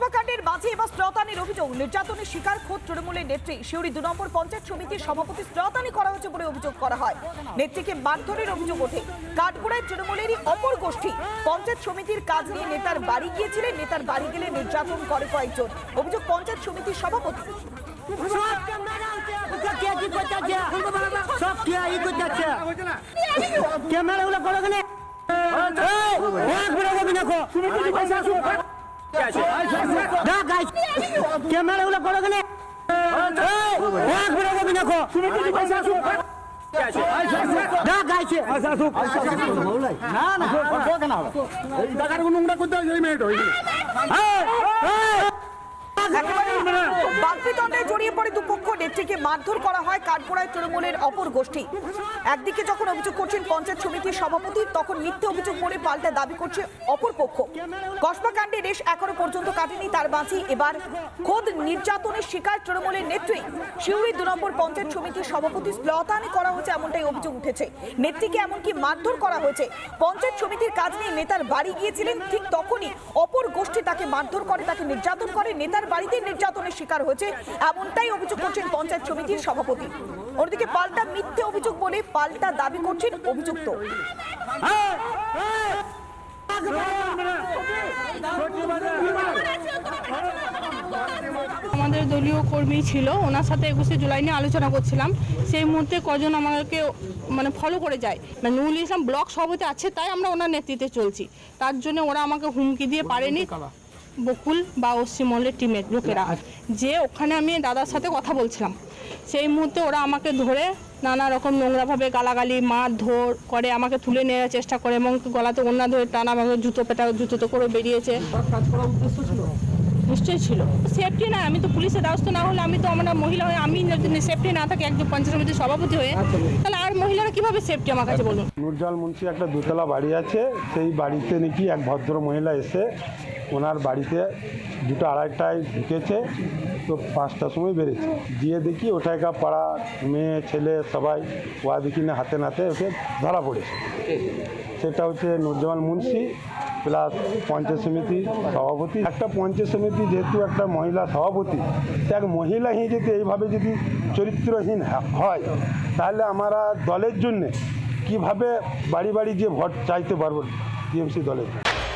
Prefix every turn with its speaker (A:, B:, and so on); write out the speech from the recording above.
A: কসবাকাণ্ডের মাঝে এবার স্ত্রতানির অভিযোগ। নির্যাতনের শিকার খোদ তৃণমূলের নেত্রী। শিউরি দু নম্বর পঞ্চায়েত সমিতির সভাপতি স্ত্রতানি করা হয়েছে বলে অভিযোগ করা হয়। নেত্রীকে মারধরের অভিযোগ ওঠে। কাঠগোড়ায় তৃণমূলেরই অপর গোষ্ঠী। পঞ্চায়েত সমিতির কাজ নিয়ে নেতার বাড়ি গিয়েছিলেন। নেতার বাড়ি গেলে নির্যাতন করে কয়েকজন। অভিযোগ পঞ্চায়েত সমিতির সভাপতি।
B: সব ক্যামেরা আছে ওটা কে ক্যামেরা গুলো করো কেন ক্যামেরা গুলো করো কেন গাইছে
A: একেবারে বাকবিতণ্ডায় জড়িয়ে পড়ে দুপক্ষ নেত্রীকে মারধর করা হয় কাঠগোড়ায় তৃণমূলের অপর গোষ্ঠী। একদিকে যখন অভিযোগ করছেন পঞ্চায়েত সমিতির সভাপতি, তখন মিথ্যে অভিযোগ করে পাল্টা দাবি করছে অপর পক্ষ। কসবা কাণ্ডে রেশ এখনও পর্যন্ত কাটেনি তার মাঝে এবার খোদ নির্যাতনের শিকার তৃণমূলের নেত্রী। শিউরি দু নম্বর পঞ্চায়েত সমিতির সভাপতি স্লতানি করা হয়েছে এমনটাই অভিযোগ উঠেছে। নেত্রীকে এমনকি মারধর করা হয়েছে। পঞ্চায়েত সমিতির কাজ নিয়ে নেতার বাড়ি গিয়েছিলেন, ঠিক তখনই অপর গোষ্ঠী তাকে মারধর করে, তাকে নির্যাতন করে। নেতার বাড়িতে নির্যাতনের শিকার হয়েছে, এমনটাই অভিযোগ করছেন পঞ্চায়েত সমিতির সভাপতি। অন্যদিকে পাল্টা মিথ্যে অভিযোগ বলে পাল্টা দাবি করছেন অভিযুক্ত।
C: আমাদের দলীয় কর্মী ছিল, ওনার সাথে একুশে জুলাই নিয়ে আলোচনা করছিলাম। সেই মুহূর্তে কজন আমাকে মানে ফলো করে যায়। মানে নুরুল ইসলাম ব্লক সভাপতি আছে, তাই আমরা ওনার নেতৃত্বে চলছি। তার জন্য ওরা আমাকে হুমকি দিয়ে পারেনি। বকুল বা অশ্চিমহলের টিমের লোকেরা। যে ওখানে আমি দাদার সাথে কথা বলছিলাম। সেই মুহূর্তে ওরা আমাকে ধরে নানা রকম নোংরাভাবে গালাগালি মারধর করে আমাকে তুলে নেওয়ার চেষ্টা করে এবং গলাতে অন্য ধরে টানা আমাকে জুতো পেটা জুতোতে করে বেরিয়েছে। নিশ্চয়ই ছিল। সেফটি না আমি তো পুলিশের দ্বারস্থ না হলে আমি তো আমরা মহিলা হয়ে আমি সেফটি না থাকি একজন পঞ্চায়েত সমিতির সভাপতি হয়ে তাহলে আর মহিলারা কীভাবে সেফটি আমার কাছে বলুন?
D: নুরজাল মুন্সি একটা দোতলা বাড়ি আছে সেই বাড়িতে নাকি এক ভদ্র মহিলা এসে ওনার বাড়িতে দুটো আড়াইটায় ঢুকেছে, তো পাঁচটার সময় বেড়েছে গিয়ে দেখি ওটাইকা পাড়া, মেয়ে, ছেলে সবাই ওয়া দেখি না, হাতে নাতে ওকে ধরা পড়েছে। সেটা হচ্ছে নুরজামাল মুন্সি প্লাস পঞ্চায়েত সমিতি সভাপতি। একটা পঞ্চায়েত সমিতি যেহেতু একটা মহিলা সভাপতি এক মহিলাহীন যদি এইভাবে যদি চরিত্রহীন হয়, তাহলে আমরা দলের জন্যে কীভাবে বাড়ি বাড়ি গিয়ে ভোট চাইতে পারব, টিএমসি দলের